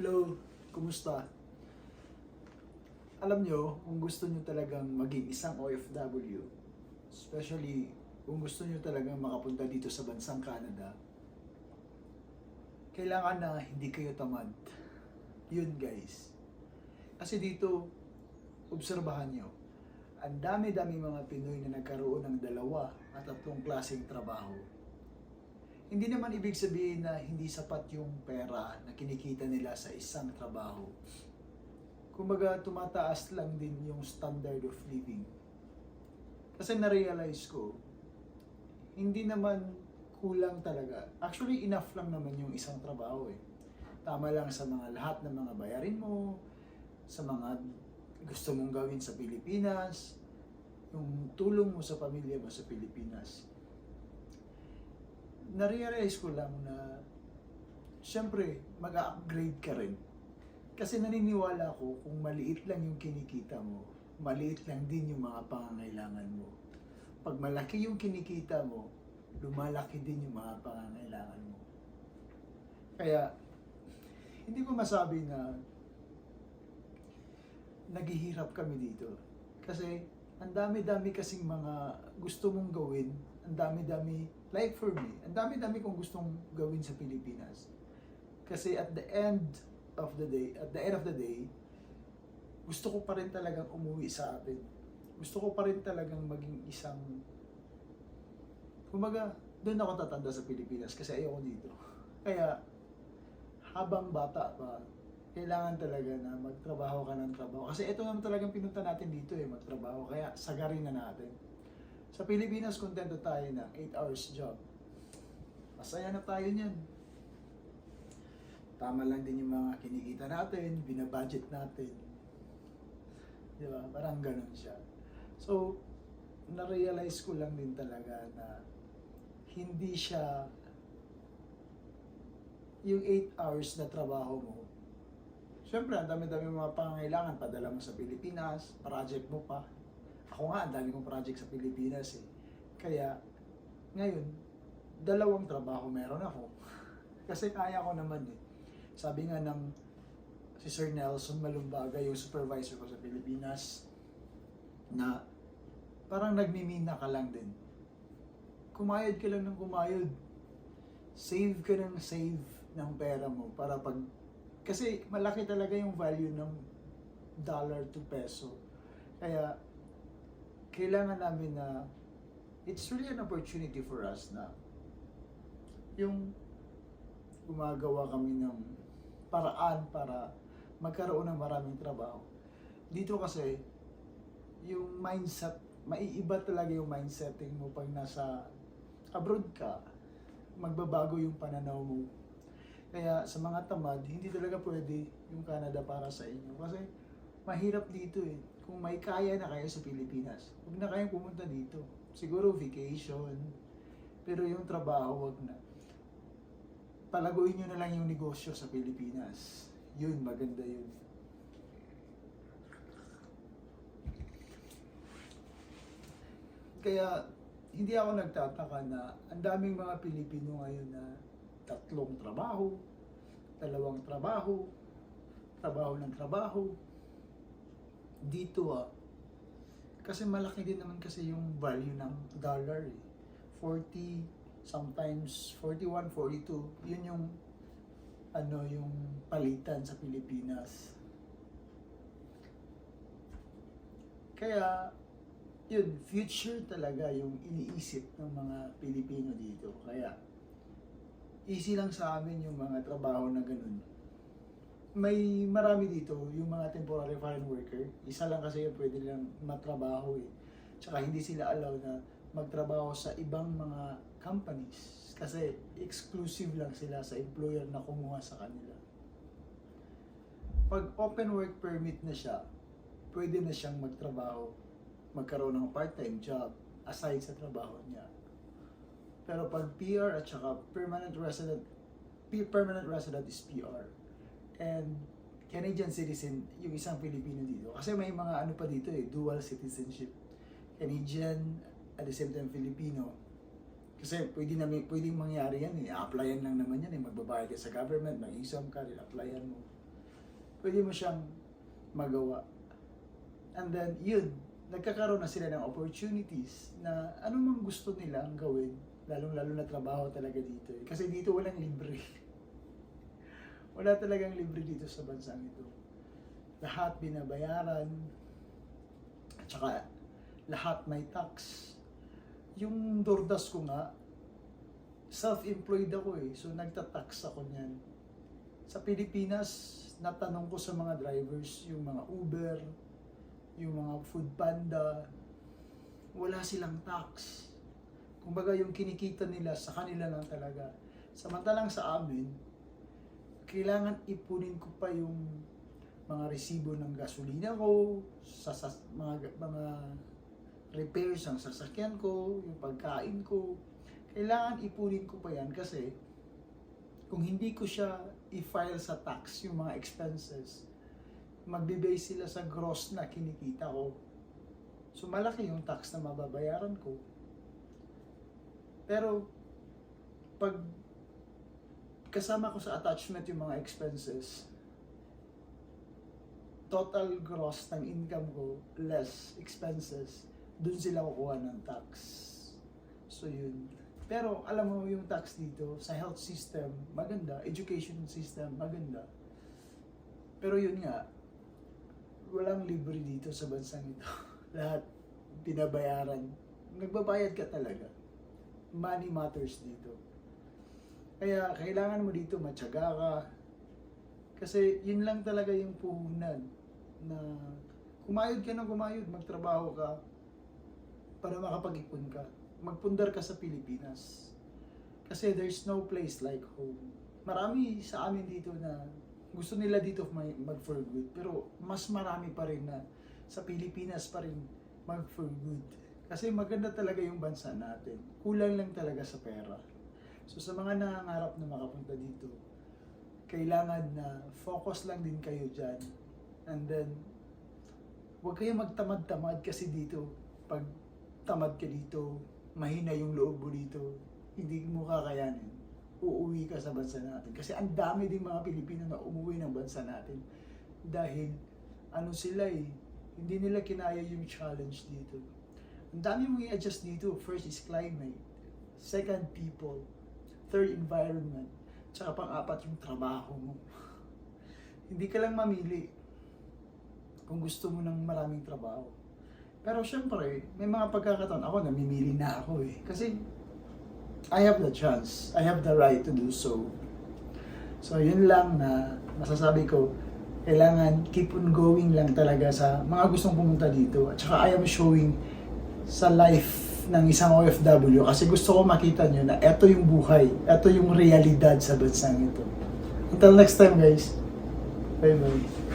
Hello, kumusta? Alam nyo, kung gusto nyo talagang maging isang OFW, especially kung gusto nyo talagang makapunta dito sa bansang Canada, kailangan na hindi kayo tamad. Yun guys. Kasi dito, obserbahan nyo, ang dami-dami mga Pinoy na nagkaroon ng dalawa at tatlong klaseng trabaho. Hindi naman ibig sabihin na hindi sapat yung pera na kinikita nila sa isang trabaho. Kumbaga, tumataas lang din yung standard of living. Kasi na-realize ko, hindi naman kulang talaga. Actually, enough lang naman yung isang trabaho eh. Tama lang sa mga lahat ng mga bayarin mo, sa mga gusto mong gawin sa Pilipinas, yung tulong mo sa pamilya mo sa Pilipinas na-realize ko lang na syempre mag-upgrade ka rin. Kasi naniniwala ko kung maliit lang yung kinikita mo, maliit lang din yung mga pangangailangan mo. Pag malaki yung kinikita mo, lumalaki din yung mga pangangailangan mo. Kaya, hindi ko masabi na naghihirap kami dito. Kasi, ang dami-dami kasing mga gusto mong gawin, ang dami-dami, like for me, ang dami-dami kong gustong gawin sa Pilipinas. Kasi at the end of the day, at the end of the day, gusto ko pa rin talagang umuwi sa atin. Gusto ko pa rin talagang maging isang, kumbaga, doon ako tatanda sa Pilipinas kasi ayoko dito. Kaya, habang bata pa, kailangan talaga na magtrabaho ka ng trabaho. Kasi ito naman talagang pinunta natin dito eh, magtrabaho. Kaya sagarin na natin. Sa Pilipinas, kontento tayo ng 8 hours job. Masaya na tayo niyan. Tama lang din yung mga kinikita natin, binabudget natin. Di ba? Parang ganun siya. So, na-realize ko lang din talaga na hindi siya yung 8 hours na trabaho mo. Siyempre, ang dami-dami mga pangangailangan. Padala mo sa Pilipinas, project mo pa. Ako nga, dami kong project sa Pilipinas eh. Kaya, ngayon, dalawang trabaho meron ako. Kasi kaya ko naman eh. Sabi nga ng si Sir Nelson Malumbaga, yung supervisor ko sa Pilipinas, na parang nagmimina ka lang din. Kumayod ka lang ng kumayod. Save ka ng save ng pera mo para pag... Kasi malaki talaga yung value ng dollar to peso. Kaya, kailangan namin na it's really an opportunity for us na yung gumagawa kami ng paraan para magkaroon ng maraming trabaho. Dito kasi, yung mindset, maiiba talaga yung mindsetting mo pag nasa abroad ka, magbabago yung pananaw mo. Kaya sa mga tamad, hindi talaga pwede yung Canada para sa inyo. Kasi mahirap dito eh. Kung may kaya na kayo sa Pilipinas, huwag na kayong pumunta dito. Siguro vacation, pero yung trabaho, wag na. Palaguin nyo na lang yung negosyo sa Pilipinas. Yun, maganda yun. Kaya, hindi ako nagtataka na ang daming mga Pilipino ngayon na tatlong trabaho, dalawang trabaho, trabaho ng trabaho. Dito ah, kasi malaki din naman kasi yung value ng dollar eh. 40, sometimes 41, 42, yun yung ano yung palitan sa Pilipinas. Kaya, yun, future talaga yung iniisip ng mga Pilipino dito. Kaya, easy lang sa amin yung mga trabaho na ganun. May marami dito, yung mga temporary foreign worker. Isa lang kasi yung pwede lang matrabaho eh. Tsaka hindi sila allow na magtrabaho sa ibang mga companies. Kasi exclusive lang sila sa employer na kumuha sa kanila. Pag open work permit na siya, pwede na siyang magtrabaho, magkaroon ng part-time job aside sa trabaho niya. Pero pag PR at saka permanent resident, permanent resident is PR. And Canadian citizen, yung isang Pilipino dito. Kasi may mga ano pa dito eh, dual citizenship. Canadian at the same time Filipino. Kasi pwede na pwedeng mangyari yan eh. Applyan lang naman yan eh. Magbabayad ka sa government, mag-exam ka, applyan mo. pwede mo siyang magawa. And then, yun, nagkakaroon na sila ng opportunities na ano mang gusto nilang gawin, lalong-lalo na trabaho talaga dito. eh. Kasi dito walang libre. Wala talagang libre dito sa bansang ito. Lahat binabayaran, at saka lahat may tax. Yung dordas ko nga, self-employed ako eh. So nagtatax ako niyan. Sa Pilipinas, natanong ko sa mga drivers, yung mga Uber, yung mga food panda, wala silang tax. Kumbaga yung kinikita nila sa kanila lang talaga. Samantalang sa amin, kailangan ipunin ko pa yung mga resibo ng gasolina ko, sa, sa mga mga repairs ng sasakyan ko, yung pagkain ko. Kailangan ipunin ko pa yan kasi kung hindi ko siya i-file sa tax yung mga expenses, magbe-base sila sa gross na kinikita ko. So malaki yung tax na mababayaran ko. Pero pag kasama ko sa attachment yung mga expenses, total gross ng income ko less expenses, dun sila kukuha ng tax. So yun. Pero alam mo yung tax dito sa health system, maganda. Education system, maganda. Pero yun nga, walang libre dito sa bansang ito. Lahat binabayaran. Nagbabayad ka talaga. Money matters dito. Kaya kailangan mo dito matyaga ka. Kasi yun lang talaga yung puhunan na kumayod ka ng kumayod, magtrabaho ka para makapag-ipon ka. Magpundar ka sa Pilipinas. Kasi there's no place like home. Marami sa amin dito na gusto nila dito mag for good. Pero mas marami pa rin na sa Pilipinas pa rin mag for good. Kasi maganda talaga yung bansa natin. Kulang lang talaga sa pera. So sa mga nangangarap na makapunta dito, kailangan na focus lang din kayo dyan. And then, huwag kayo magtamad-tamad kasi dito, pag tamad ka dito, mahina yung loob mo dito, hindi mo kakayanin. Uuwi ka sa bansa natin. Kasi ang dami ding mga Pilipino na umuwi ng bansa natin. Dahil, ano sila eh, hindi nila kinaya yung challenge dito. Ang dami mong i-adjust dito. First is climate. Second, people. Third, environment. Tsaka pang-apat, yung trabaho mo. hindi ka lang mamili kung gusto mo ng maraming trabaho. Pero syempre, may mga pagkakataon, ako namimili na ako eh. Kasi I have the chance, I have the right to do so. So yun lang na masasabi ko, kailangan keep on going lang talaga sa mga gustong pumunta dito. At saka I am showing sa life ng isang OFW kasi gusto ko makita nyo na eto yung buhay, eto yung realidad sa bansang ito. Until next time guys, bye bye.